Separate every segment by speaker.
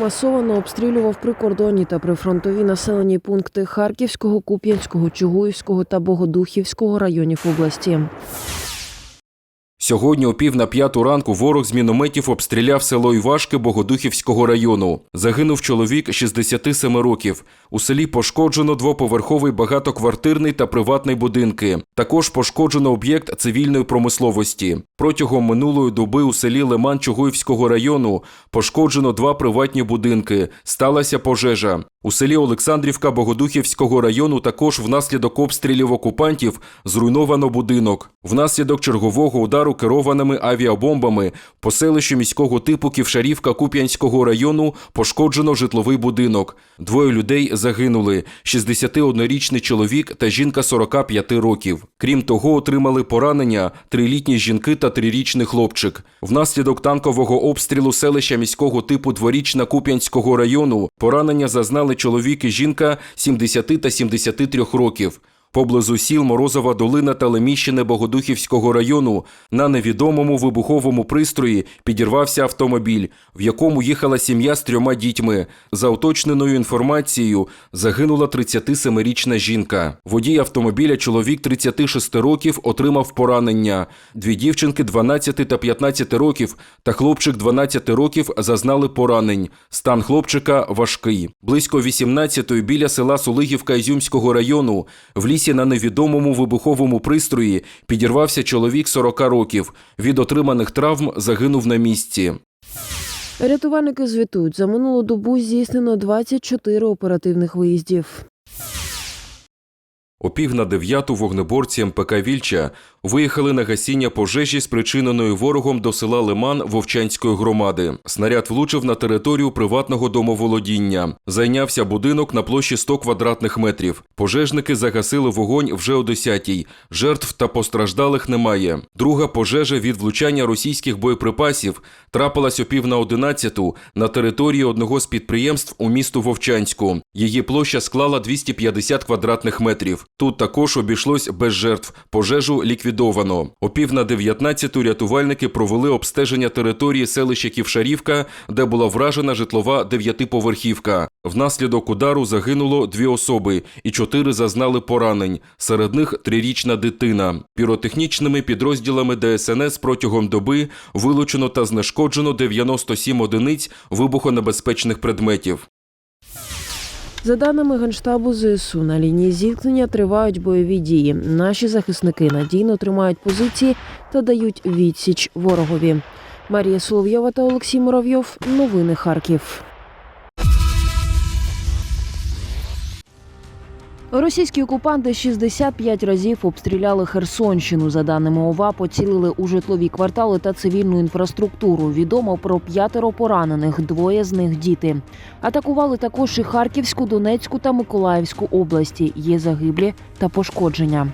Speaker 1: масово обстрілював прикордонні та прифронтові населені пункти Харківського, Куп'янського, Чугуївського та Богодухівського районів області.
Speaker 2: Сьогодні о пів на п'яту ранку ворог з мінометів обстріляв село Івашки Богодухівського району. Загинув чоловік 67 років. У селі пошкоджено двоповерховий багатоквартирний та приватний будинки. Також пошкоджено об'єкт цивільної промисловості. Протягом минулої доби у селі Лиман Чугуївського району пошкоджено два приватні будинки. Сталася пожежа. У селі Олександрівка Богодухівського району також внаслідок обстрілів окупантів зруйновано будинок. Внаслідок чергового удару керованими авіабомбами по селищу міського типу Ківшарівка Куп'янського району пошкоджено житловий будинок. Двоє людей загинули: 61-річний чоловік та жінка 45 років. Крім того, отримали поранення трилітні жінки та трирічний хлопчик. Внаслідок танкового обстрілу селища міського типу Дворічна Куп'янського району поранення зазнали чоловік і жінка 70 та 73 років. Поблизу сіл Морозова долина та Леміщине Богодухівського району на невідомому вибуховому пристрої підірвався автомобіль, в якому їхала сім'я з трьома дітьми. За уточненою інформацією, загинула 37-річна жінка. Водій автомобіля, чоловік 36 років, отримав поранення. Дві дівчинки 12 та 15 років та хлопчик 12 років зазнали поранень. Стан хлопчика важкий. Близько 18-ї біля села Сулигівка Ізюмського району в лісі на невідомому вибуховому пристрої підірвався чоловік 40 років. Від отриманих травм загинув на місці.
Speaker 1: Рятувальники звітують, за минулу добу здійснено 24 оперативних виїздів.
Speaker 2: О пів на дев'яту вогнеборці МПК Вільча виїхали на гасіння пожежі, спричиненої ворогом до села Лиман Вовчанської громади. Снаряд влучив на територію приватного домоволодіння. Зайнявся будинок на площі 100 квадратних метрів. Пожежники загасили вогонь вже о 10-й. Жертв та постраждалих немає. Друга пожежа від влучання російських боєприпасів трапилась о пів на одинадцяту на території одного з підприємств у місту Вовчанську. Її площа склала 250 квадратних метрів. Тут також обійшлось без жертв. Пожежу ліквідовано. О пів на 19-ту рятувальники провели обстеження території селища Ківшарівка, де була вражена житлова дев'ятиповерхівка. Внаслідок удару загинуло дві особи, і чотири зазнали поранень. Серед них трирічна дитина. Піротехнічними підрозділами ДСНС протягом доби вилучено та знешкоджено 97 одиниць вибухонебезпечних предметів.
Speaker 1: За даними Генштабу ЗСУ, на лінії зіткнення тривають бойові дії. Наші захисники надійно тримають позиції та дають відсіч ворогові. Марія Соловйова та Олексій Муравйов. Новини Харків. Російські окупанти 65 разів обстріляли Херсонщину. За даними ОВА, поцілили у житлові квартали та цивільну інфраструктуру. Відомо про п'ятеро поранених, двоє з них діти. Атакували також і Харківську, Донецьку та Миколаївську області. Є загиблі та пошкодження.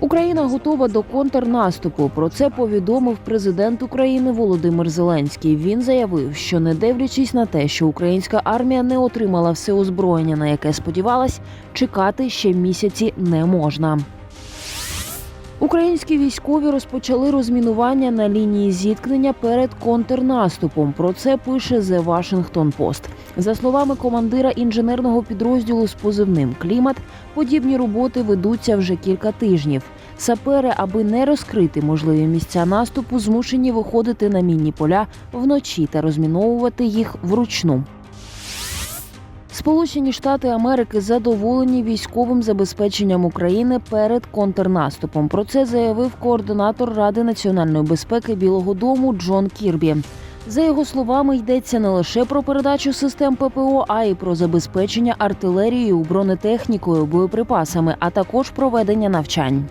Speaker 1: Україна готова до контрнаступу. Про це повідомив президент України Володимир Зеленський. Він заявив, що не дивлячись на те, що українська армія не отримала все озброєння, на яке сподівалась, чекати ще місяці не можна. Українські військові розпочали розмінування на лінії зіткнення перед контрнаступом. Про це пише The Washington Post. За словами командира інженерного підрозділу з позивним Клімат, подібні роботи ведуться вже кілька тижнів. Сапери, аби не розкрити можливі місця наступу, змушені виходити на мінні поля вночі та розміновувати їх вручну. Сполучені Штати Америки задоволені військовим забезпеченням України перед контрнаступом. Про це заявив координатор Ради національної безпеки Білого Дому Джон Кірбі. За його словами, йдеться не лише про передачу систем ППО, а й про забезпечення артилерією, бронетехнікою, боєприпасами, а також проведення навчань.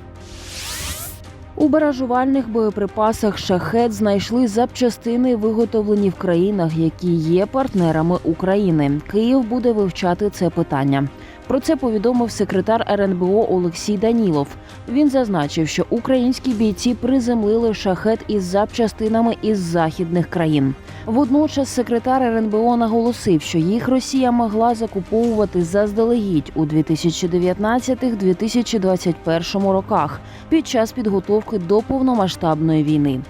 Speaker 1: У баражувальних боєприпасах шахет знайшли запчастини, виготовлені в країнах, які є партнерами України. Київ буде вивчати це питання. Про це повідомив секретар РНБО Олексій Данілов. Він зазначив, що українські бійці приземлили шахет із запчастинами із західних країн. Водночас секретар РНБО наголосив, що їх Росія могла закуповувати заздалегідь у 2019-2021 роках під час підготовки до повномасштабної війни.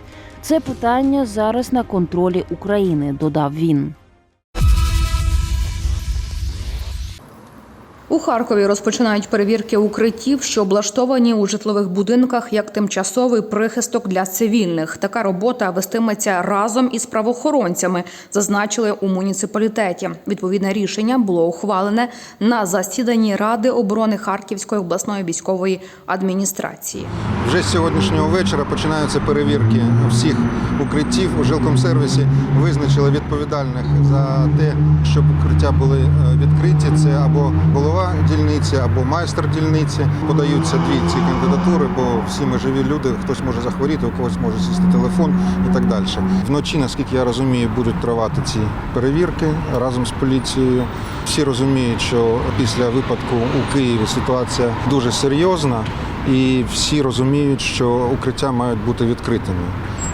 Speaker 1: Це питання зараз на контролі України, додав він.
Speaker 3: У Харкові розпочинають перевірки укриттів, що облаштовані у житлових будинках як тимчасовий прихисток для цивільних. Така робота вестиметься разом із правоохоронцями, зазначили у муніципалітеті. Відповідне рішення було ухвалене на засіданні Ради оборони Харківської обласної військової адміністрації.
Speaker 4: Вже з сьогоднішнього вечора починаються перевірки всіх укриттів. У жилкомсервісі визначили відповідальних за те, щоб укриття були е, відкриті. Це або голова дільниці, або майстер дільниці. Подаються дві ці кандидатури, бо всі ми живі люди. Хтось може захворіти, у когось може сісти телефон і так далі. Вночі, наскільки я розумію, будуть тривати ці перевірки разом з поліцією. Всі розуміють, що після випадку у Києві ситуація дуже серйозна. І всі розуміють, що укриття мають бути відкритими.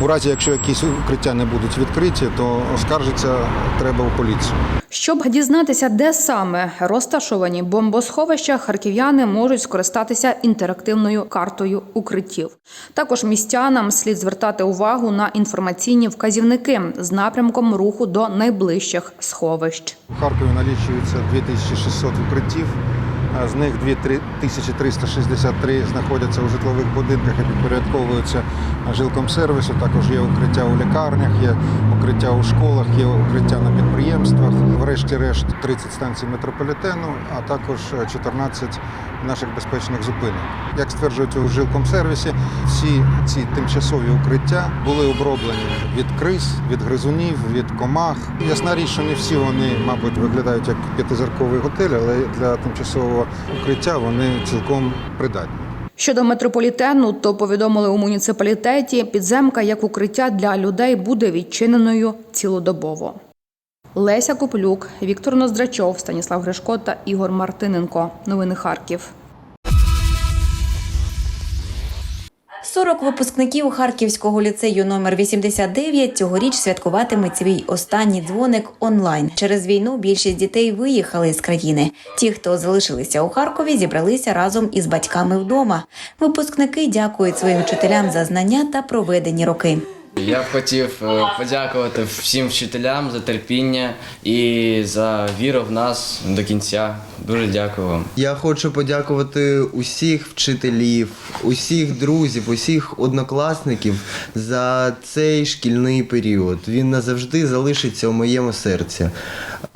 Speaker 4: У разі, якщо якісь укриття не будуть відкриті, то оскаржиться треба у поліцію.
Speaker 3: Щоб дізнатися, де саме розташовані бомбосховища, харків'яни можуть скористатися інтерактивною картою укриттів. Також містянам слід звертати увагу на інформаційні вказівники з напрямком руху до найближчих сховищ.
Speaker 4: У Харкові налічується 2600 укриттів. З них 2363 знаходяться у житлових будинках і підпорядковуються жилкомсервісу. Також є укриття у лікарнях, є укриття у школах, є укриття на підприємствах. Врешті-решт 30 станцій метрополітену, а також 14 наших безпечних зупинок. Як стверджують у жилкомсервісі, всі ці тимчасові укриття були оброблені від криз, від гризунів, від комах. Ясна річ, що не всі вони, мабуть, виглядають як п'ятизірковий готель, але для тимчасового укриття вони цілком придатні.
Speaker 3: Щодо метрополітену, то повідомили у муніципалітеті, підземка як укриття для людей буде відчиненою цілодобово. Леся Коплюк, Віктор Ноздрачов, Станіслав Гришко та Ігор Мартиненко. Новини Харків.
Speaker 5: 40 випускників Харківського ліцею номер 89 цьогоріч святкуватимуть свій останній дзвоник онлайн. Через війну більшість дітей виїхали з країни. Ті, хто залишилися у Харкові, зібралися разом із батьками вдома. Випускники дякують своїм вчителям за знання та проведені роки.
Speaker 6: Я б хотів е, подякувати всім вчителям за терпіння і за віру в нас до кінця. Дуже дякую вам.
Speaker 7: Я хочу подякувати усіх вчителів, усіх друзів, усіх однокласників за цей шкільний період. Він назавжди залишиться у моєму серці.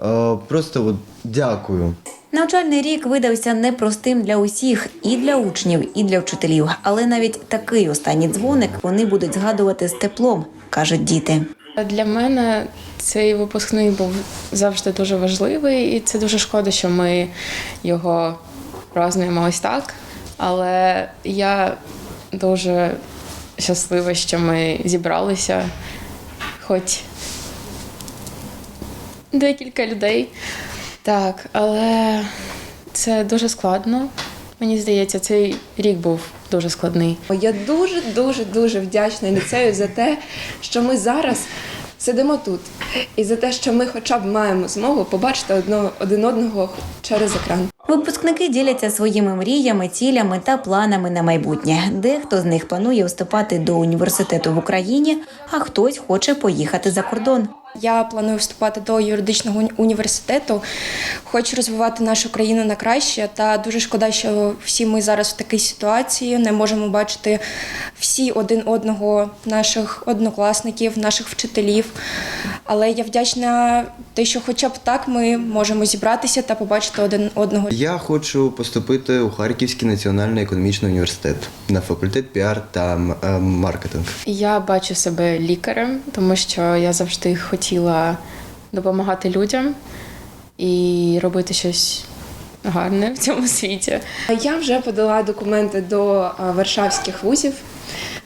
Speaker 7: Е, Просто от дякую.
Speaker 5: Навчальний рік видався непростим для усіх, і для учнів, і для вчителів. Але навіть такий останній дзвоник вони будуть згадувати з теплом, кажуть діти.
Speaker 8: Для мене цей випускний був завжди дуже важливий, і це дуже шкода, що ми його празднуємо ось так. Але я дуже щаслива, що ми зібралися, хоч декілька людей. Так, але це дуже складно. Мені здається, цей рік був дуже складний.
Speaker 9: Я дуже, дуже, дуже вдячна ліцею за те, що ми зараз сидимо тут, і за те, що ми хоча б маємо змогу побачити одно, один одного через екран.
Speaker 5: Випускники діляться своїми мріями, цілями та планами на майбутнє. Дехто з них планує вступати до університету в Україні, а хтось хоче поїхати за кордон.
Speaker 10: Я планую вступати до юридичного університету. Хочу розвивати нашу країну на краще. Та дуже шкода, що всі ми зараз в такій ситуації не можемо бачити всі один одного, наших однокласників, наших вчителів. Але я вдячна те, що хоча б так ми можемо зібратися та побачити один одного.
Speaker 7: Я хочу поступити у Харківський національний економічний університет на факультет піар та е, маркетинг.
Speaker 8: Я бачу себе лікарем, тому що я завжди хотіла допомагати людям і робити щось гарне в цьому світі.
Speaker 9: Я вже подала документи до варшавських вузів.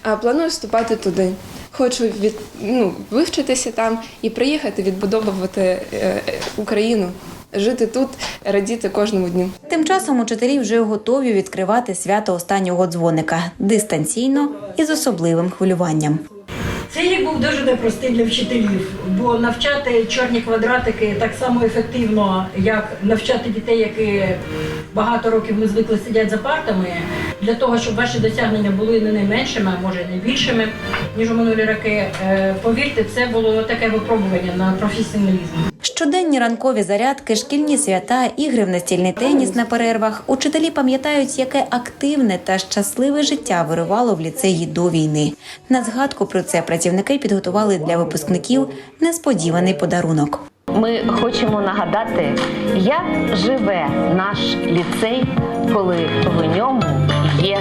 Speaker 9: а, Планую вступати туди. Хочу від, ну, вивчитися там і приїхати відбудовувати е, е, Україну, жити тут, радіти кожному дню.
Speaker 5: Тим часом учителі вже готові відкривати свято останнього дзвоника дистанційно і з особливим хвилюванням.
Speaker 11: Цей рік був дуже непростий для вчителів, бо навчати чорні квадратики так само ефективно, як навчати дітей, які багато років ми звикли сидять за партами, для того, щоб ваші досягнення були не найменшими, а може не більшими, ніж у минулі роки. Е, Повірте, це було таке випробування на професіоналізм.
Speaker 5: Щоденні ранкові зарядки, шкільні свята, ігри в настільний теніс на перервах. Учителі пам'ятають, яке активне та щасливе життя вирувало в ліцеї до війни. На згадку про це працівники підготували для випускників несподіваний подарунок.
Speaker 12: Ми хочемо нагадати, як живе наш ліцей, коли в ньому є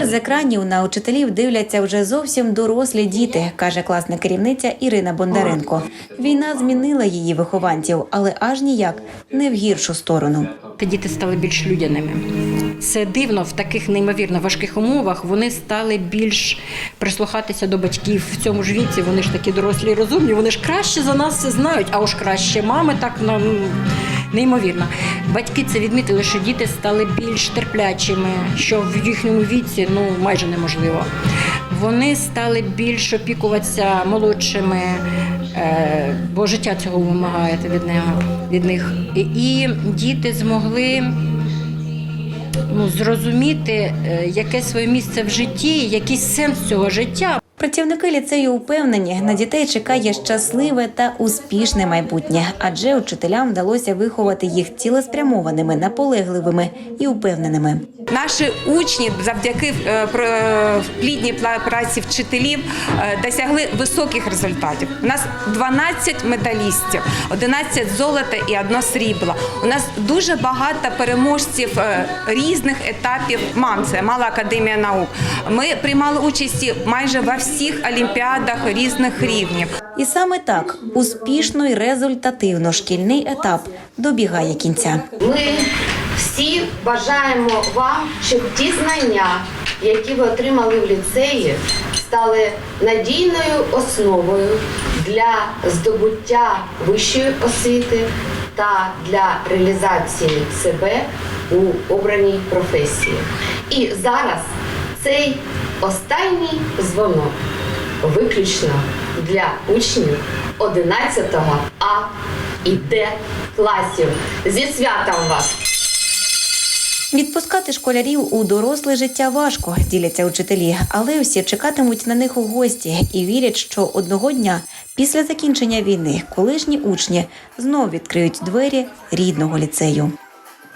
Speaker 5: Тепер з екранів на учителів дивляться вже зовсім дорослі діти, каже класна керівниця Ірина Бондаренко. Війна змінила її вихованців, але аж ніяк не в гіршу сторону.
Speaker 13: Діти стали більш людяними. Це дивно в таких неймовірно важких умовах. Вони стали більш прислухатися до батьків в цьому ж віці. Вони ж такі дорослі і розумні. Вони ж краще за нас знають, а уж краще мами так нам неймовірно. Батьки це відмітили, що діти стали більш терплячими, що в їхньому віці ну майже неможливо. Вони стали більш опікуватися молодшими, е, бо життя цього вимагає від, нього, від них. І, діти змогли ну, зрозуміти, е, яке своє місце в житті, якийсь сенс цього життя.
Speaker 5: Працівники ліцею упевнені, на дітей чекає щасливе та успішне майбутнє, адже учителям вдалося виховати їх цілеспрямованими, наполегливими і упевненими.
Speaker 14: Наші учні завдяки е, е, плідній праці вчителів е, досягли високих результатів. У нас 12 медалістів, 11 золота і одно срібло. У нас дуже багато переможців різних етапів МАН, це Мала академія наук. Ми приймали участь майже во всіх олімпіадах різних рівнів.
Speaker 5: І саме так успішно і результативно шкільний етап добігає кінця.
Speaker 15: Ми всі бажаємо вам, щоб ті знання, які ви отримали в ліцеї, стали надійною основою для здобуття вищої освіти та для реалізації себе у обраній професії. І зараз цей останній дзвонок виключно для учнів 11 А і Д класів. Зі святом вас!
Speaker 5: Відпускати школярів у доросле життя важко, діляться учителі, але всі чекатимуть на них у гості і вірять, що одного дня після закінчення війни колишні учні знов відкриють двері рідного ліцею.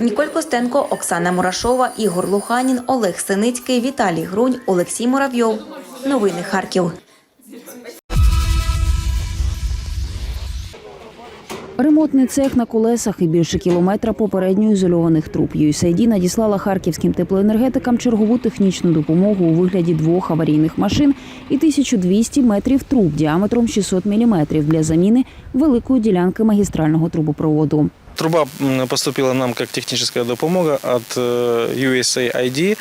Speaker 5: Ніколь Костенко, Оксана Мурашова, Ігор Луханін, Олег Синицький, Віталій Грунь, Олексій Муравйов. Новини Харків.
Speaker 16: Ремонтний цех на колесах і більше кілометра попередньо ізольованих труб. USAID надіслала харківським теплоенергетикам чергову технічну допомогу у вигляді двох аварійних машин і 1200 метрів труб діаметром 600 міліметрів для заміни великої ділянки магістрального трубопроводу.
Speaker 17: Труба м, поступила нам как техническая допомога от э, USAID.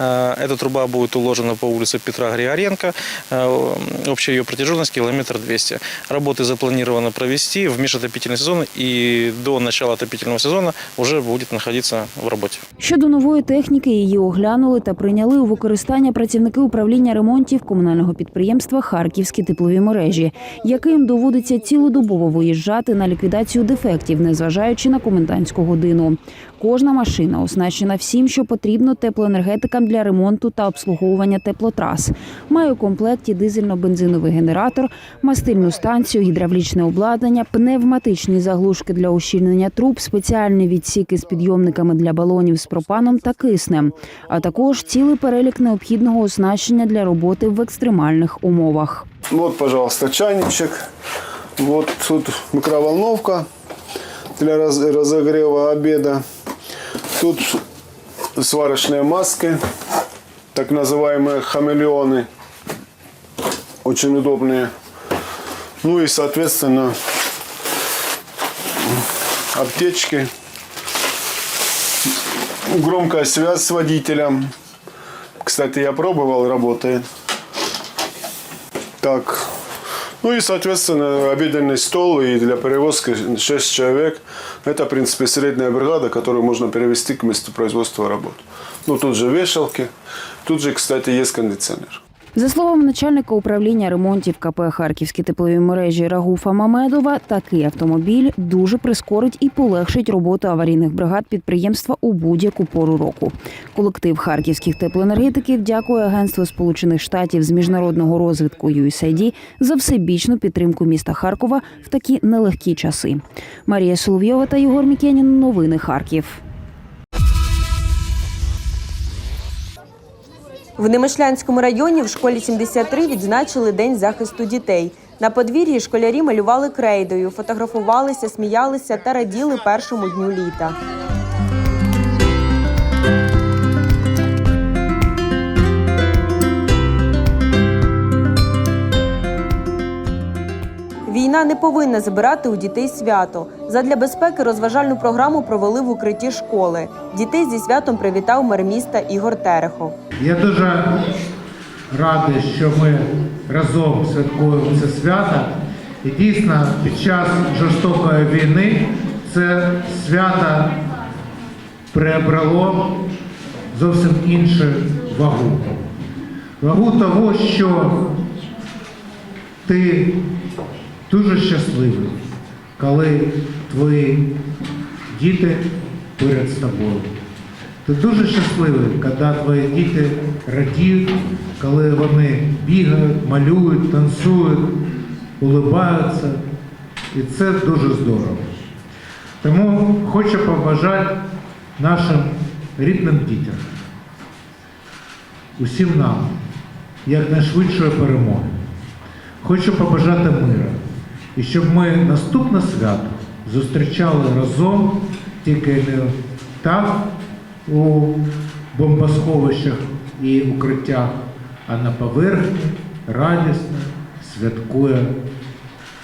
Speaker 17: Э, Эта труба будет уложена по улице Петра Григоренко. Э, Общая ее протяженность километр 200. Работы запланировано провести в межотопительный сезон и до начала отопительного сезона уже будет находиться в работе.
Speaker 16: Щодо нової техніки, її оглянули та прийняли у використання працівники управління ремонтів комунального підприємства Харківські теплові мережі, яким доводиться цілодобово виїжджати на ліквідацію дефектів, незважаючи на комендантську годину. Кожна машина оснащена всім, що потрібно теплоенергетикам для ремонту та обслуговування теплотрас. Має у комплекті дизельно-бензиновий генератор, мастильну станцію, гідравлічне обладнання, пневматичні заглушки для ущільнення труб, спеціальні відсіки з підйомниками для балонів з пропаном та киснем, а також цілий перелік необхідного оснащення для роботи в екстремальних умовах.
Speaker 18: Вот, пожалуйста, чайничек. Вот тут микроволновка для раз- разогрева обеда. Тут сварочные маски, так называемые хамелеоны. Очень удобные. Ну и, соответственно, аптечки. Громкая связь с водителем. Кстати, я пробовал, работает. Так, Ну и, соответственно, обеденный стол и для перевозки 6 человек. Это, в принципе, средняя бригада, которую можно перевести к месту производства работ. Ну, тут же вешалки. Тут же, кстати, есть кондиционер.
Speaker 16: За словами начальника управління ремонтів КП Харківські теплові мережі Рагуфа Мамедова, такий автомобіль дуже прискорить і полегшить роботу аварійних бригад підприємства у будь-яку пору року. Колектив харківських теплоенергетиків дякує Агентству Сполучених Штатів з міжнародного розвитку USAID за всебічну підтримку міста Харкова в такі нелегкі часи. Марія Соловйова та Єгор Мікенін. Новини Харків.
Speaker 19: В Немишлянському районі в школі 73 відзначили День захисту дітей. На подвір'ї школярі малювали крейдою, фотографувалися, сміялися та раділи першому дню літа. Війна не повинна забирати у дітей свято. Задля безпеки розважальну програму провели в укритті школи. Дітей зі святом привітав мер міста Ігор Терехов.
Speaker 20: Я дуже радий, що ми разом святкуємо це свято. І дійсно, під час жорстокої війни це свято приобрело зовсім іншу вагу. Вагу того, що ти дуже щасливий, коли твої діти поряд з тобою. Ти дуже щасливий, коли твої діти радіють, коли вони бігають, малюють, танцюють, улибаються. І це дуже здорово. Тому хочу побажати нашим рідним дітям, усім нам якнайшвидшої перемоги. Хочу побажати мира. І щоб ми наступне свято зустрічали разом, тільки не так у бомбосховищах і укриттях, а на поверхні радісно святкує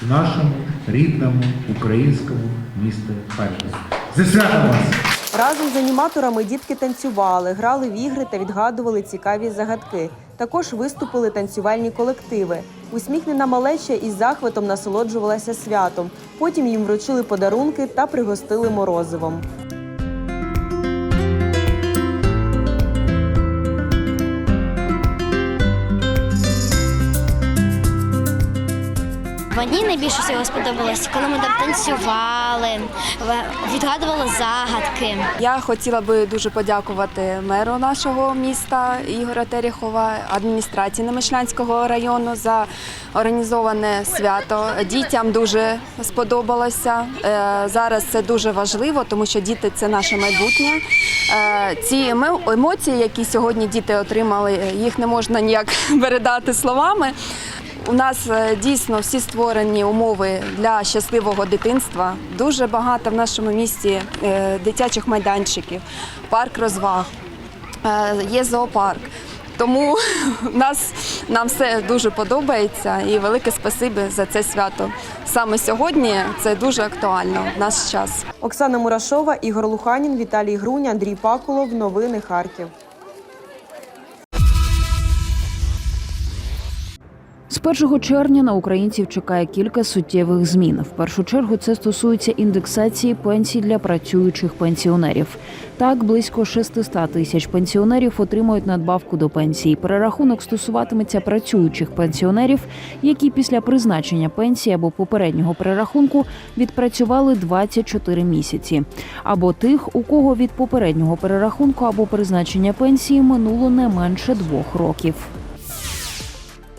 Speaker 20: в нашому рідному українському місті Харкові. Зі святом вас!
Speaker 19: Разом з аніматорами дітки танцювали, грали в ігри та відгадували цікаві загадки. Також виступили танцювальні колективи. Усміхнена малеча із захватом насолоджувалася святом. Потім їм вручили подарунки та пригостили морозивом.
Speaker 21: Мені найбільше всього сподобалось, коли ми там танцювали, відгадували загадки.
Speaker 9: Я хотіла би дуже подякувати меру нашого міста Ігоря Терехова, адміністрації Немишлянського району за організоване свято. Дітям дуже сподобалося. Е, Зараз це дуже важливо, тому що діти це наше майбутнє. Е, Ці емо- емоції, які сьогодні діти отримали, їх не можна ніяк передати словами. У нас е, дійсно всі створені умови для щасливого дитинства. Дуже багато в нашому місті е, дитячих майданчиків, парк розваг, е, є зоопарк. Тому нас, нам все дуже подобається і велике спасибі за це свято. Саме сьогодні це дуже актуально в наш час.
Speaker 19: Оксана Мурашова, Ігор Луханін, Віталій Грунь, Андрій Пакулов. Новини Харків.
Speaker 16: З 1 червня на українців чекає кілька суттєвих змін. В першу чергу це стосується індексації пенсій для працюючих пенсіонерів. Так, близько 600 тисяч пенсіонерів отримують надбавку до пенсії. Перерахунок стосуватиметься працюючих пенсіонерів, які після призначення пенсії або попереднього перерахунку відпрацювали 24 місяці, або тих, у кого від попереднього перерахунку або призначення пенсії минуло не менше двох років.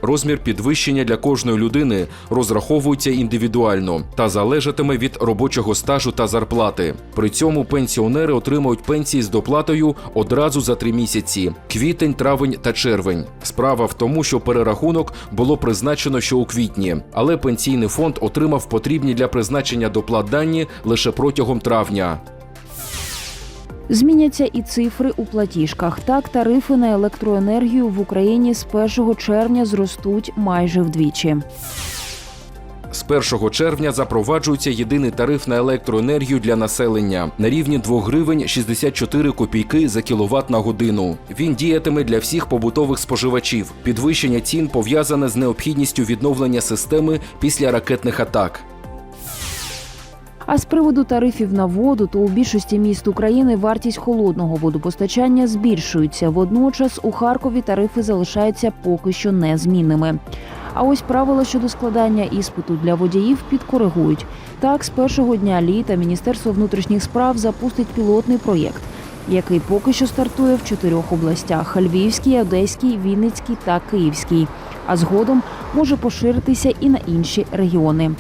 Speaker 2: Розмір підвищення для кожної людини розраховується індивідуально та залежатиме від робочого стажу та зарплати. При цьому пенсіонери отримують пенсії з доплатою одразу за три місяці: квітень, травень та червень. Справа в тому, що перерахунок було призначено ще у квітні, але пенсійний фонд отримав потрібні для призначення доплат дані лише протягом травня.
Speaker 16: Зміняться і цифри у платіжках. Так, тарифи на електроенергію в Україні з 1 червня зростуть майже вдвічі.
Speaker 2: З 1 червня запроваджується єдиний тариф на електроенергію для населення на рівні 2 гривень 64 копійки за кіловат на годину. Він діятиме для всіх побутових споживачів. Підвищення цін пов'язане з необхідністю відновлення системи після ракетних атак.
Speaker 16: А з приводу тарифів на воду, то у більшості міст України вартість холодного водопостачання збільшується. Водночас у Харкові тарифи залишаються поки що незмінними. А ось правила щодо складання іспиту для водіїв підкоригують. Так, з першого дня літа Міністерство внутрішніх справ запустить пілотний проєкт, який поки що стартує в чотирьох областях: Львівській, Одеській, Вінницькій та Київській. А згодом може поширитися і на інші регіони.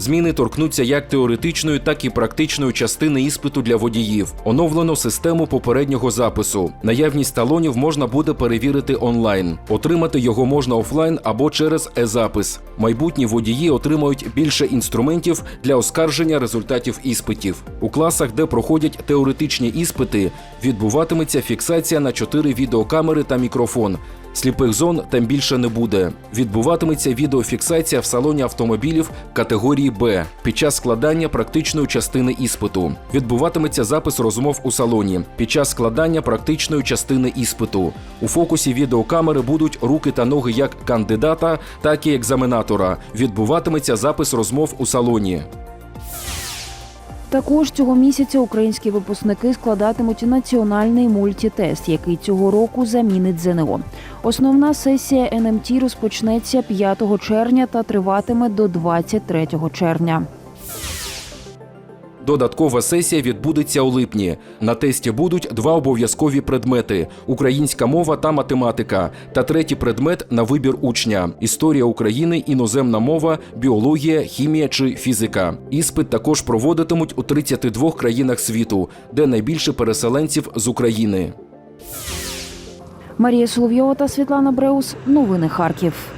Speaker 2: Зміни торкнуться як теоретичної, так і практичної частини іспиту для водіїв. Оновлено систему попереднього запису. Наявність талонів можна буде перевірити онлайн. Отримати його можна офлайн або через е-запис. Майбутні водії отримають більше інструментів для оскарження результатів іспитів. У класах, де проходять теоретичні іспити, відбуватиметься фіксація на чотири відеокамери та мікрофон. Сліпих зон там більше не буде. Відбуватиметься відеофіксація в салоні автомобілів категорії Б під час складання практичної частини іспиту. Відбуватиметься запис розмов у салоні під час складання практичної частини іспиту. У фокусі відеокамери будуть руки та ноги як кандидата, так і екзаменатора. Відбуватиметься запис розмов у салоні.
Speaker 16: Також цього місяця українські випускники складатимуть національний мультітест, який цього року замінить ЗНО. Основна сесія НМТ розпочнеться 5 червня та триватиме до 23 червня.
Speaker 2: Додаткова сесія відбудеться у липні. На тесті будуть два обов'язкові предмети: українська мова та математика, та третій предмет на вибір учня: історія України, іноземна мова, біологія, хімія чи фізика. Іспит також проводитимуть у 32 країнах світу, де найбільше переселенців з України.
Speaker 16: Марія Соловйова та Світлана Бреус. Новини Харків.